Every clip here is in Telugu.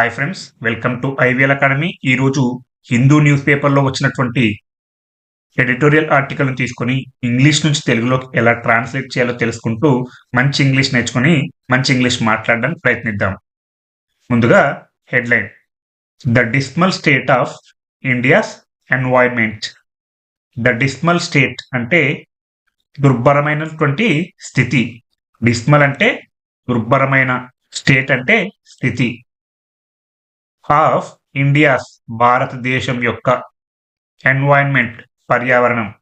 Hi friends welcome to IVL academy ఈరోజు హిందూ న్యూస్ పేపర్లో వచ్చినటువంటి ఎడిటోరియల్ ఆర్టికల్ని తీసుకొని ఇంగ్లీష్ నుంచి తెలుగులోకి ఎలా ట్రాన్స్లేట్ చేయాలో తెలుసుకుంటూ మంచి ఇంగ్లీష్ నేర్చుకుని మంచి ఇంగ్లీష్ మాట్లాడడానికి ప్రయత్నిద్దాం. ముందుగా headline. The dismal state of India's environment the dismal state అంటే దుర్భరమైనటువంటి స్థితి. డిస్మల్ అంటే దుర్భరమైన స్టేట్ అంటే స్థితి. ఆఫ్ ఇండియాస్ భారతదేశం యొక్క ఎన్వైర్న్మెంట్ పర్యావరణం.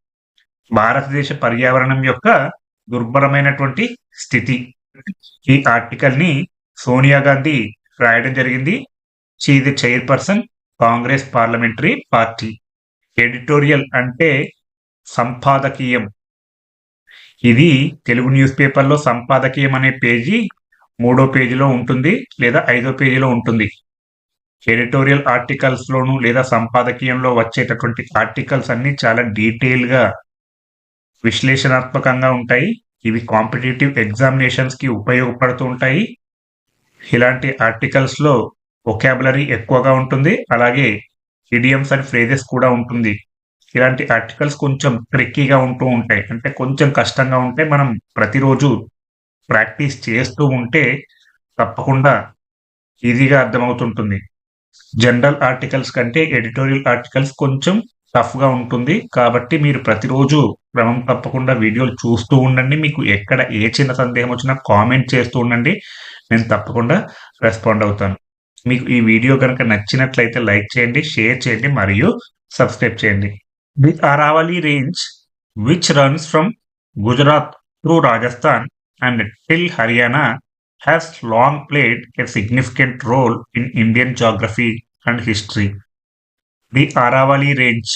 భారతదేశ పర్యావరణం యొక్క దుర్భరమైనటువంటి స్థితి. ఈ ఆర్టికల్ని సోనియా గాంధీ రాయడం జరిగింది. She the chairperson Congress parliamentary party editorial అంటే సంపాదకీయం. ఇది తెలుగు న్యూస్ పేపర్లో సంపాదకీయం అనే పేజీ మూడో పేజీలో ఉంటుంది లేదా ఐదో పేజీలో ఉంటుంది. ఎడిటోరియల్ ఆర్టికల్స్ లోను లేదా సంపాదకీయంలో వచ్చేటటువంటి ఆర్టికల్స్ అన్ని చాలా డీటెయిల్గా విశ్లేషణాత్మకంగా ఉంటాయి. ఇవి కాంపిటేటివ్ ఎగ్జామినేషన్స్కి ఉపయోగపడుతూ ఉంటాయి. ఇలాంటి ఆర్టికల్స్లో ఒకాబులరీ ఎక్కువగా ఉంటుంది. అలాగే ఇడియమ్స్ అండ్ ఫ్రేజెస్ కూడా ఉంటుంది. ఇలాంటి ఆర్టికల్స్ కొంచెం ట్రిక్కీగా ఉంటూ ఉంటాయి. అంటే కొంచెం కష్టంగా ఉంటే మనం ప్రతిరోజు ప్రాక్టీస్ చేస్తూ ఉంటే తప్పకుండా ఈజీగా అర్థమవుతుంటుంది. జనరల్ ఆర్టికల్స్ కంటే ఎడిటోరియల్ ఆర్టికల్స్ కొంచెం టఫ్గా ఉంటుంది. కాబట్టి మీరు ప్రతిరోజు క్రమం తప్పకుండా వీడియోలు చూస్తూ ఉండండి. మీకు ఎక్కడ ఏ చిన్న సందేహం వచ్చినా కామెంట్ చేస్తూ ఉండండి. నేను తప్పకుండా రెస్పాండ్ అవుతాను. మీకు ఈ వీడియో కనుక నచ్చినట్లయితే లైక్ చేయండి షేర్ చేయండి మరియు సబ్స్క్రైబ్ చేయండి. The Aravalli range which runs from Gujarat through Rajasthan and till Haryana has long played a significant role in Indian geography and history. The Aravalli range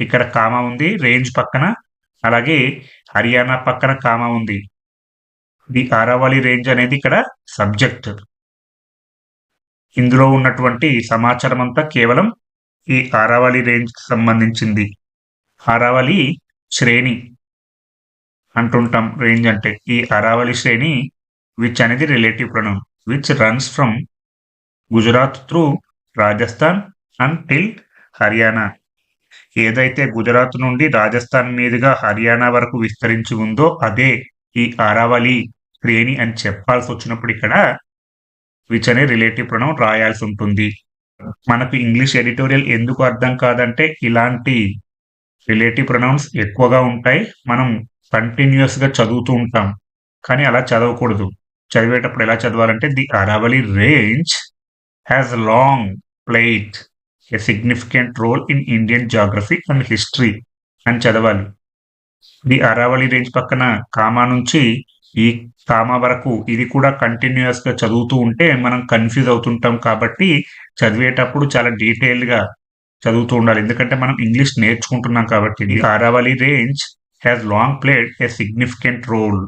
ఇక్కడ కామా ఉంది రేంజ్ పక్కన అలాగే హర్యానా పక్కన కామా ఉంది. ది అరావలి రేంజ్ అనేది ఇక్కడ సబ్జెక్ట్ ఇందులో ఉన్నటువంటి సమాచారం అంతా కేవలం ఈ అరావళి రేంజ్కి సంబంధించింది. అరావళి శ్రేణి అంటుంటాం రేంజ్ అంటే. ఈ అరావలి శ్రేణి విచ్ అనేది relative pronoun which runs from Gujarat through Rajasthan and till Haryana ఏదైతే గుజరాత్ నుండి రాజస్థాన్ మీదుగా హర్యానా వరకు విస్తరించి ఉందో అదే ఈ అరావలి శ్రేణి అని చెప్పాల్సి వచ్చినప్పుడు ఇక్కడ విచ్ అనే రిలేటివ్ ప్రొనౌన్ రాయాల్సి ఉంటుంది. మనకు ఇంగ్లీష్ ఎడిటోరియల్ ఎందుకు అర్థం కాదంటే ఇలాంటి రిలేటివ్ ప్రొనౌన్స్ ఎక్కువగా ఉంటాయి. మనం కంటిన్యూస్గా చదువుతూ ఉంటాం. కానీ అలా చదవకూడదు. చదివేటప్పుడు ఎలా చదవాలంటే the Aravalli range has long played a significant role in Indian geography and history అని చదవాలి. ది అరావళి రేంజ్ పక్కన కామా నుంచి ఈ కామా వరకు ఇది కూడా కంటిన్యూస్గా చదువుతూ ఉంటే మనం కన్ఫ్యూజ్ అవుతుంటాం కాబట్టి చదివేటప్పుడు చాలా డీటెయిల్గా చదువుతూ ఉండాలి. ఎందుకంటే మనం ఇంగ్లీష్ నేర్చుకుంటున్నాం కాబట్టి the Aravalli range has long played a significant role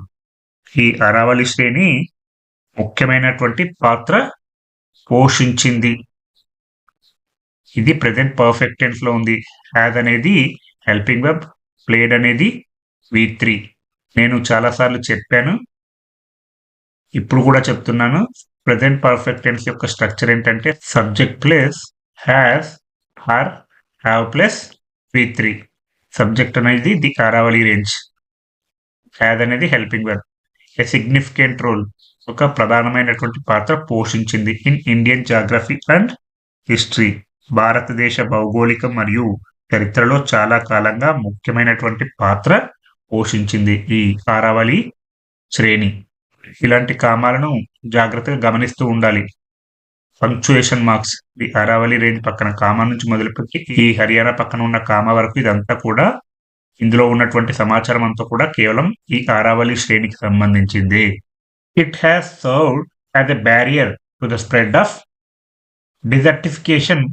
ఈ అరావళి శ్రేణి ముఖ్యమైనటువంటి పాత్ర పోషించింది. ఇది ప్రజెంట్ పర్ఫెక్ట్ టెన్స్లో ఉంది. హ్యాజ్ అనేది హెల్పింగ్ వెబ్ ప్లేడ్ అనేది వి త్రీ నేను చాలాసార్లు చెప్పాను. ఇప్పుడు కూడా చెప్తున్నాను. ప్రజెంట్ పర్ఫెక్ట్ టెన్స్ యొక్క స్ట్రక్చర్ ఏంటంటే subject plus has or have plus V three subject అనేది ది కారావళి రేంజ్ హ్యాజ్ అనేది helping verb a significant role ఒక ప్రధానమైనటువంటి పాత్ర పోషించింది in Indian geography and history భారతదేశ భౌగోళిక మరియు చరిత్రలో చాలా కాలంగా ముఖ్యమైనటువంటి పాత్ర పోషించింది ఈ కారావళి శ్రేణి. ఇలాంటి కామాలను జాగ్రత్తగా గమనిస్తూ ఉండాలి. పంక్చుయేషన్ మార్క్స్ ఈ అరావళి రేంజ్ పక్కన కామా నుంచి మొదలుపెట్టి ఈ హర్యానా పక్కన ఉన్న కామా వరకు ఇదంతా కూడా ఇందులో ఉన్నటువంటి సమాచారం అంతా కూడా కేవలం ఈ ఆరావళి శ్రేణికి సంబంధించింది. It has serve as a barrier to the spread of desertification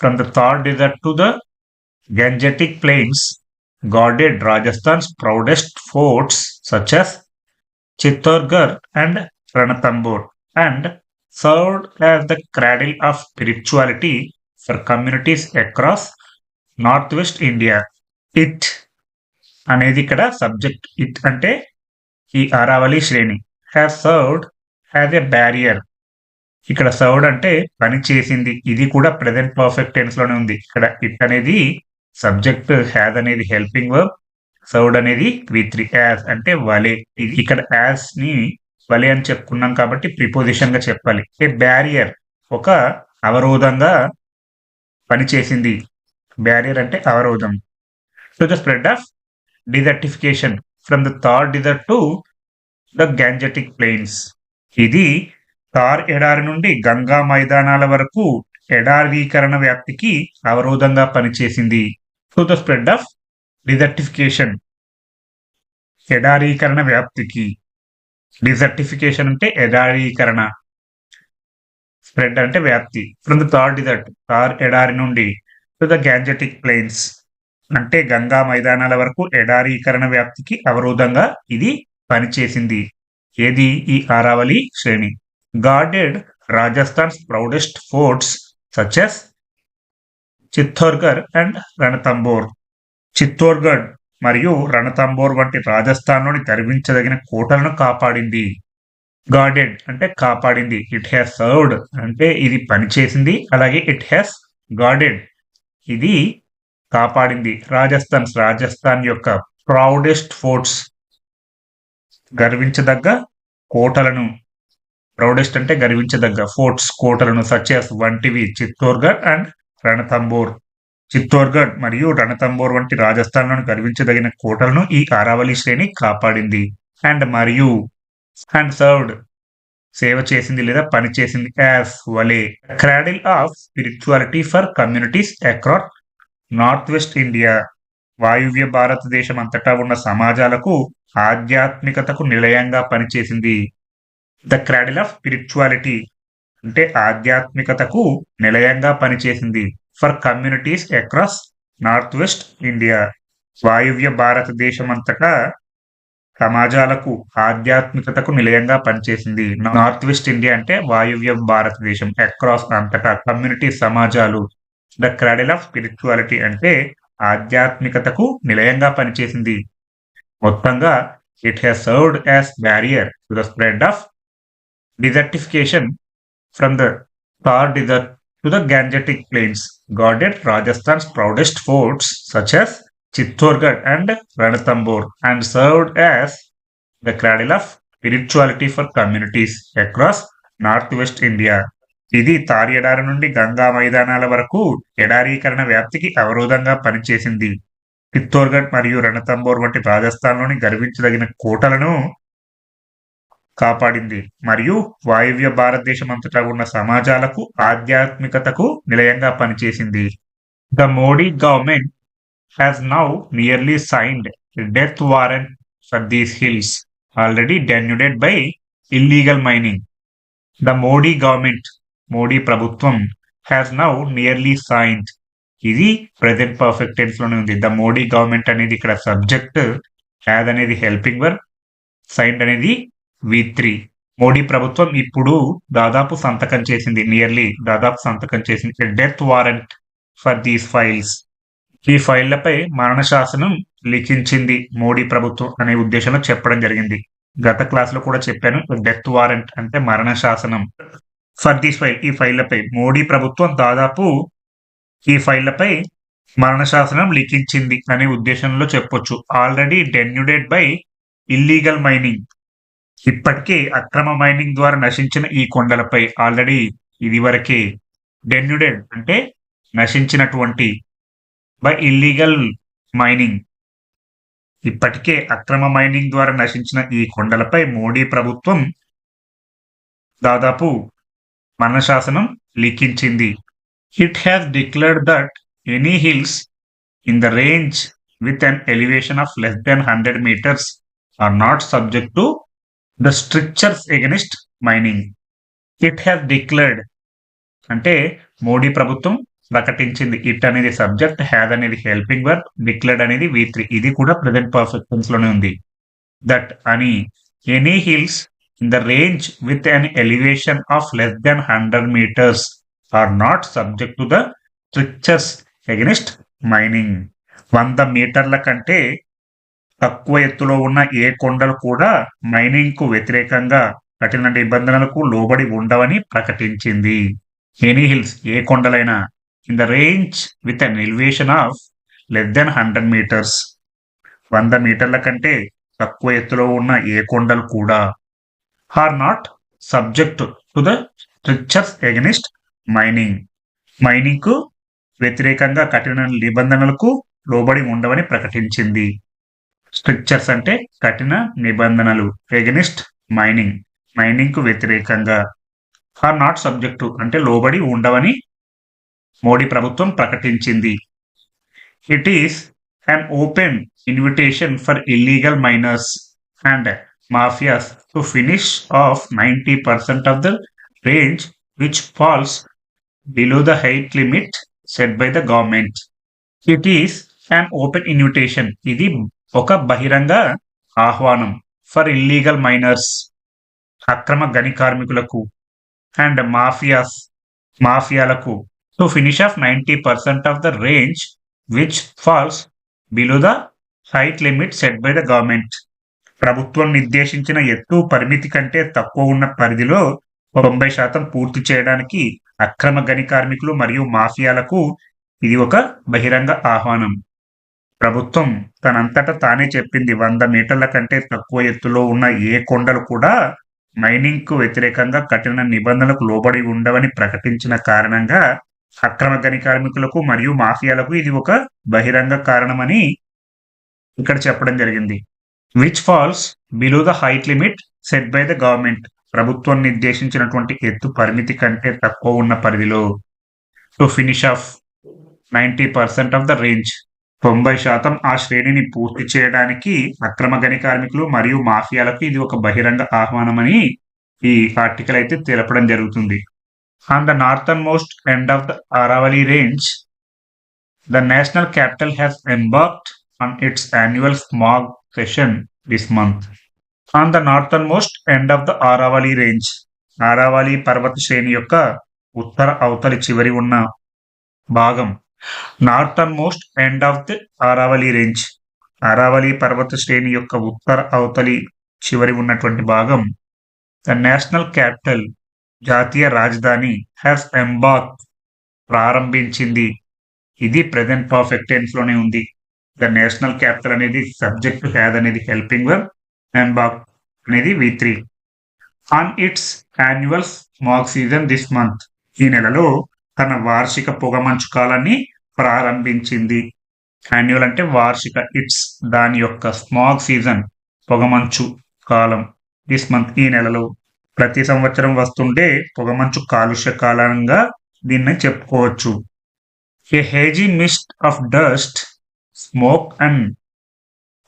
from the Thar desert to the Gangetic plains guarded Rajasthan's proudest forts such as Chittorgarh and Ranthambore and serve as the cradle of spirituality for communities across north west India it అనేది ఇక్కడ సబ్జెక్ట్ ఇట్ అంటే ఈ అరావళి శ్రేణి. Has served as a barrier ఇక్కడ సర్వ్డ్ అంటే పని చేసింది. ఇది కూడా ప్రెసెంట్ పర్ఫెక్ట్ టెన్స్లోనే ఉంది. ఇక్కడ ఇట్ అనేది సబ్జెక్ట్ హ్యాజ్ అనేది హెల్పింగ్ వర్బ్ సౌడ్ అనేది వి త్రీ యాజ్ అంటే వలే. ఇది ఇక్కడ యాజ్ని వలే అని చెప్పుకున్నాం కాబట్టి ప్రిపోజిషన్గా చెప్పాలి. ఏ బ్యారియర్ ఒక అవరోధంగా పనిచేసింది బ్యారియర్ అంటే అవరోధం. To the spread of desertification from the Thar desert to the Gangetic plains ఇది థార్ ఎడారి నుండి గంగా మైదానాల వరకు ఎడారీకరణ వ్యాప్తికి అవరోధంగా పనిచేసింది. To the spread of desertification ఎడారీకరణ వ్యాప్తికి. డిజర్టిఫికేషన్ అంటే ఎడారీకరణ. స్ప్రెడ్ అంటే వ్యాప్తి. From the Thar desert Thar ఎడారి నుండి టు ద గ్యాంజెటిక్ ప్లెయిన్స్ అంటే గంగా మైదానాల వరకు ఎడారీకరణ వ్యాప్తికి అవరోధంగా ఇది పనిచేసింది. ఏది ఈ ఆరావళి శ్రేణి? Guarded Rajasthan's proudest forts such as Chittorgarh and Ranthambore. Chittorgarh మరియు రణతంబోర్ వంటి రాజస్థాన్లోని గర్వించదగిన కోటలను కాపాడింది. గార్డెడ్ అంటే కాపాడింది. ఇట్ హ్యాస్ సర్వ్డ్ అంటే ఇది పనిచేసింది. అలాగే ఇట్ హ్యాస్ గార్డెడ్ ఇది కాపాడింది. రాజస్థాన్ రాజస్థాన్ యొక్క ప్రౌడెస్ట్ ఫోర్ట్స్ గర్వించదగ్గ కోటలను. ప్రౌడెస్ట్ అంటే గర్వించదగ్గ ఫోర్ట్స్ కోటలను సచెస్ వంటివి చిత్తోర్గఢ్ అండ్ రణతంబోర్ చిత్తోర్గఢ్ మరియు రణతంబోర్ వంటి రాజస్థాన్లోని గర్వించదగిన కోటలను ఈ అరావళి శ్రేణి కాపాడింది. అండ్ మరియు అండ్ సర్వ్డ్ సేవ చేసింది లేదా పనిచేసింది యాస్ యాజ్ వలే. Cradle of spirituality for communities across north west India వాయువ్య భారతదేశం అంతటా ఉన్న సమాజాలకు ఆధ్యాత్మికతకు నిలయంగా పనిచేసింది. ద క్రాడిల్ ఆఫ్ స్పిరిచువాలిటీ అంటే ఆధ్యాత్మికతకు నిలయంగా పనిచేసింది for communities across north west India. వాయువ్య భారతదేశం అంతటా సమాజాలకు ఆధ్యాత్మికతకు నిలయంగా పనిచేసింది. నార్త్ వెస్ట్ ఇండియా అంటే వాయువ్య భారతదేశం అక్రాస్ అంతటా కమ్యూనిటీ సమాజాలు. ద క్రాడెల్ ఆఫ్ స్పిరిచువాలిటీ అంటే ఆధ్యాత్మికతకు నిలయంగా పనిచేసింది. మొత్తంగా it has served as barrier to the spread of desertification from the Thar desert to the Gangetic plains guarded Rajasthan's proudest forts such as Chittorgarh and Ranthambore and served as the cradle of spirituality for communities across north west India ఇది తారి ఎడారి నుండి గంగా మైదానాల వరకు ఎడారీకరణ వ్యాప్తికి అవరోధంగా పనిచేసింది. చిత్తోర్గఢ్ మరియు రణతంబోర్ వంటి రాజస్థాన్లోని గర్వించదగిన కోటలను కాపాడింది. మరియు వాయువ్య భారతదేశం అంతటా ఉన్న సమాజాలకు ఆధ్యాత్మికతకు నిలయంగా పనిచేసింది. The Modi government has now nearly signed death warrant for these hills already denuded by illegal mining the Modi government Modi ప్రభుత్వం హ్యాస్ నౌ నియర్లీ సైన్డ్ ఇది ప్రెసెంట్ పర్ఫెక్ట్ టెన్స్లోనే ఉంది. ద మోడీ గవర్నమెంట్ అనేది ఇక్కడ సబ్జెక్ట్ హ్యాజ్ అనేది హెల్పింగ్ వర్క్ సైన్డ్ అనేది వి త్రీ మోడీ ప్రభుత్వం ఇప్పుడు దాదాపు సంతకం చేసింది నియర్లీ దాదాపు సంతకం చేసింది. Death warrant for these files ఈ ఫైళ్ళపై మరణ శాసనం లిఖించింది మోడీ ప్రభుత్వం అనే ఉద్దేశంలో చెప్పడం జరిగింది. గత క్లాస్లో కూడా చెప్పాను డెత్ వారెంట్ అంటే మరణ శాసనం. ఫర్ దిస్ ఫైల్ ఈ ఫైళ్ళపై మోడీ ప్రభుత్వం దాదాపు ఈ ఫైళ్ళపై మరణశాసనం లిఖించింది అనే ఉద్దేశంలో చెప్పొచ్చు. Already denuded by illegal mining ఇప్పటికే అక్రమ మైనింగ్ ద్వారా నశించిన ఈ కొండలపై ఆల్రెడీ ఇది వరకే డెన్యుడెడ్ అంటే నశించినటువంటి బై ఇల్లీగల్ మైనింగ్ ఇప్పటికే అక్రమ మైనింగ్ ద్వారా నశించిన ఈ కొండలపై మోడీ ప్రభుత్వం దాదాపు మరణశాసనం లిఖించింది. It has declared that any hills in the range with an elevation of less than hundred metres are not subject to the strictures against mining it has declared అంటే మోడీ ప్రభుత్వం ప్రకటించింది. ఇట్ అనేది సబ్జెక్ట్ హ్యాద్ అనేది హెల్పింగ్ వర్క్ డిక్లేర్డ్ అనేది వి త్రీ ఇది కూడా ప్రజెంట్ పర్ఫెక్ట్లోనే ఉంది. దట్ అని any hills in the range with an elevation of less than hundred metres are not subject to the strictures against mining వంద మీటర్ల కంటే తక్కువ ఎత్తులో ఉన్న ఏ కొండలు కూడా మైనింగ్కు వ్యతిరేకంగా కఠిన నిబంధనలకు లోబడి ఉండవని ప్రకటించింది. ఎనీ హిల్స్ ఏ కొండలైనా in the range with an elevation of less than hundred metres వంద మీటర్ల కంటే తక్కువ ఎత్తులో ఉన్న ఏ కొండలు కూడా are not subject to the strictures against mining మైనింగ్కు వ్యతిరేకంగా కఠిన నిబంధనలకు లోబడి ఉండవని ప్రకటించింది. స్ట్రిక్చర్స్ అంటే కఠిన నిబంధనలు ఎగనిస్ట్ మైనింగ్ మైనింగ్కు వ్యతిరేకంగా. ఆర్ నాట్ సబ్జెక్టు అంటే లోబడి ఉండవని మోడీ ప్రభుత్వం ప్రకటించింది. It is an open invitation for illegal miners and mafias to finish off 90% of the range which falls below the height limit set by the government. It is an open invitation. ఇది ఒక బహిరంగ ఆహ్వానం ఫర్ ఇల్లీగల్ మైనర్స్ అక్రమ గని కార్మికులకు and mafias మాఫియాలకు to finish off ninety percent of the range which falls below the height limit set by the government ప్రభుత్వం నిర్దేశించిన ఎత్తు పరిమితి కంటే తక్కువ ఉన్న పరిధిలో తొంభై శాతం పూర్తి చేయడానికి అక్రమ గని కార్మికులు మరియు మాఫియాలకు ఇది ఒక బహిరంగ ఆహ్వానం. ప్రభుత్వం తనంతట తానే చెప్పింది వంద మీటర్ల కంటే తక్కువ ఎత్తులో ఉన్న ఏ కొండలు కూడా మైనింగ్కు వ్యతిరేకంగా కఠిన నిబంధనలకు లోబడి ఉండవని ప్రకటించిన కారణంగా అక్రమ గని కార్మికులకు మరియు మాఫియాలకు ఇది ఒక బహిరంగ కారణమని ఇక్కడ చెప్పడం జరిగింది. Which falls below the height limit set by the government ప్రభుత్వం నిర్దేశించినటువంటి ఎత్తు పరిమితి కంటే తక్కువ ఉన్న పరిధిలో. To finish off ninety percent of the range తొంభై శాతం ఆ శ్రేణిని పూర్తి చేయడానికి అక్రమ గని కార్మికులు మరియు మాఫియాలకు ఇది ఒక బహిరంగ ఆహ్వానమని ఈ ఆర్టికల్ అయితే తెలపడం జరుగుతుంది. On the northernmost end of the Aravalli range the national capital has embarked on its annual smog session this month on the northernmost end of ఆఫ్ ద range, రేంజ్ ఆరావలి పర్వత శ్రేణి యొక్క ఉత్తర అవతలి చివరి ఉన్న భాగం northernmost end of the Aravalli range Aravalli పర్వత శ్రేణి యొక్క ఉత్తర అవతలి చివరి ఉన్నటువంటి భాగం. ద నేషనల్ క్యాపిటల్ జాతీయ రాజధాని హ్యాస్ ఎంబాక్ ప్రారంభించింది. ఇది ప్రజెంట్ పర్ఫెక్ట్ టెన్స్లోనే ఉంది. ద నేషనల్ క్యాపిటల్ అనేది సబ్జెక్ట్ హ్యాడ్ అనేది హెల్పింగ్ వెబ్ అండ్ బాక్ అనేది V three on its annual smog season this month ఈ నెలలో తన వార్షిక పొగమంచు కాలాన్ని ప్రారంభించింది. యాన్యువల్ అంటే వార్షిక ఇట్స్ దాని యొక్క స్మాగ్ సీజన్ పొగమంచు కాలం. దిస్ మంత్ ఈ నెలలో ప్రతి సంవత్సరం వస్తుండే పొగమంచు కాలుష్య కాలంగా దీన్ని చెప్పుకోవచ్చు. A hazy mist of dust smoke and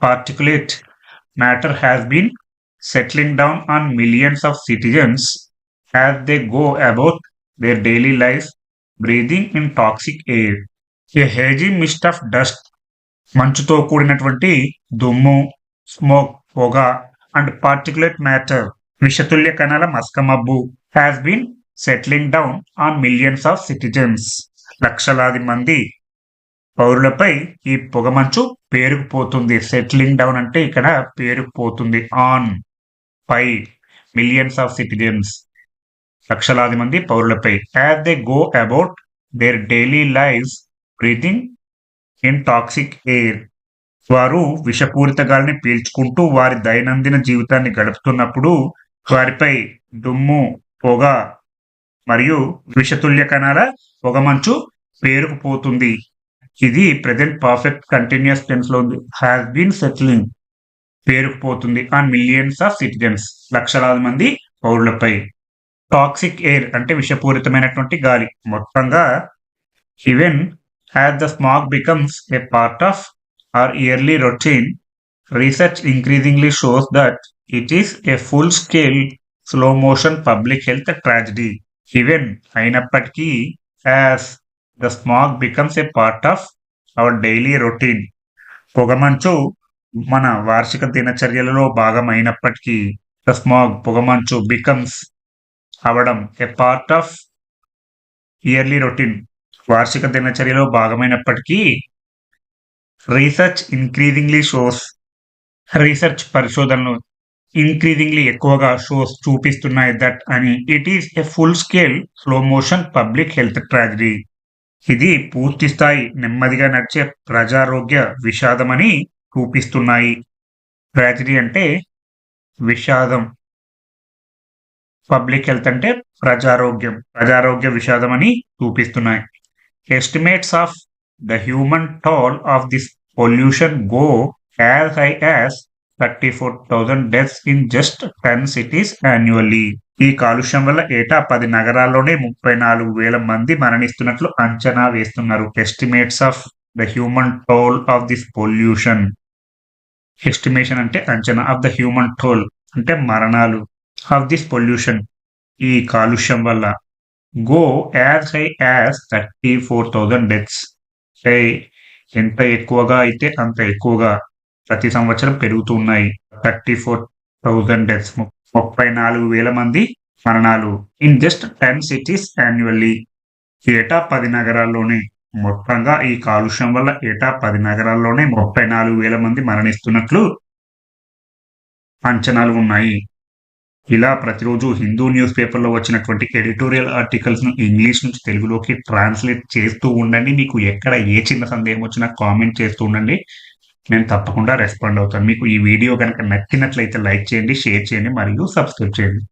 particulate matter has been settling down on millions of citizens as they go about their daily life breathing in toxic air a hazy mist of dust మంచుతో కూడినటువంటి దుమ్ము స్మోక్ పొగ అండ్ పార్టికులేట్ మ్యాటర్ విషతుల్య కణాల మస్కమబ్బు has been settling down on millions of citizens లక్షలాది మంది పౌరులపై ఈ పొగమంచు పేరుకుపోతుంది. సెటిలింగ్ డౌన్ అంటే ఇక్కడ పేరుకుపోతుంది. ఆన్ పై మిలియన్స్ ఆఫ్ సిటిజన్స్ లక్షలాది మంది పౌరులపై. As they go about their daily life breathing in toxic air వారు విషపూరిత గాలిని పీల్చుకుంటూ వారి దైనందిన జీవితాన్ని గడుపుతున్నప్పుడు వారిపై దుమ్ము పొగ మరియు విషతుల్య కణాల పొగమంచు పేరుకుపోతుంది. ఇది ప్రెసెంట్ పర్ఫెక్ట్ కంటిన్యూస్ టెన్స్లో ఉంది. హ్యాస్ బీన్ సెటిలింగ్ పేరుకుపోతుంది. ఆన్ మిలియన్స్ ఆఫ్ సిటిజన్స్ లక్షలాది మంది పౌరులపై. టాక్సిక్ ఎయిర్ అంటే విషపూరితమైనటువంటి గాలి. మొత్తంగా even as the smog becomes a part of our yearly routine research increasingly shows that it is a full scale slow motion public health tragedy even అయినప్పటికీ as the smog becomes a part of our daily routine పొగమంచు మన వార్షిక దినచర్యలలో భాగమైనప్పటికీ ద స్మాగ్ పొగమంచు బికమ్స్ అవడం a part of yearly routine వార్షిక దినచర్యలో భాగమైనప్పటికీ రీసెర్చ్ ఇంక్రీజింగ్లీ షోస్ రీసెర్చ్ పరిశోధనలు ఇంక్రీజింగ్లీ ఎక్కువగా షోస్ చూపిస్తున్నాయి దట్ అని it is a full scale slow motion public health tragedy ఇది పూర్తి స్థాయి నెమ్మదిగా నడిచే ప్రజారోగ్య విషాదమని చూపిస్తున్నాయి ట్రాజడీ అంటే విషాదం. పబ్లిక్ హెల్త్ అంటే ప్రజారోగ్యం. ప్రజారోగ్య విషాదం అని చూపిస్తున్నాయి estimates of the human toll of this pollution go as high as thirty four thousand deaths in just ten cities annually ఈ కాలుష్యం వల్ల ఏటా పది నగరాల్లోనే ముప్పై నాలుగు వేల మంది మరణిస్తున్నట్లు అంచనా వేస్తున్నారు. Estimates of the human toll of this pollution estimation అంటే అంచనా. ఆఫ్ ద హ్యూమన్ టోల్ అంటే మరణాలు. ఆఫ్ దిస్ పొల్యూషన్ ఈ కాలుష్యం వల్ల. Go as high as thirty four thousand deaths ఎంత ఎక్కువగా అయితే అంత ఎక్కువగా. ప్రతి సంవత్సరం పెరుగుతున్నాయి. థర్టీ ఫోర్ థౌజండ్ డెత్స్ ముప్పై నాలుగు వేల మంది మరణాలు in just ten cities annually ఏటా పది నగరాల్లోనే మొత్తంగా ఈ కాలుష్యం వల్ల ఏటా పది నగరాల్లోనే ముప్పై నాలుగు వేల మంది మరణిస్తున్నట్లు అంచనాలు ఉన్నాయి. ఇలా ప్రతిరోజు హిందూ న్యూస్ పేపర్లో వచ్చినటువంటి ఎడిటోరియల్ ఆర్టికల్స్ను ఇంగ్లీష్ నుంచి తెలుగులోకి ట్రాన్స్లేట్ చేస్తూ ఉండండి. మీకు ఎక్కడ ఏ చిన్న సందేహం వచ్చినా కామెంట్ చేస్తూ ఉండండి. నేను తప్పకుండా రెస్పాండ్ అవుతాను. మీకు ఈ వీడియో కనుక నచ్చినట్లయితే లైక్ చేయండి షేర్ చేయండి మరియు సబ్స్క్రైబ్ చేయండి.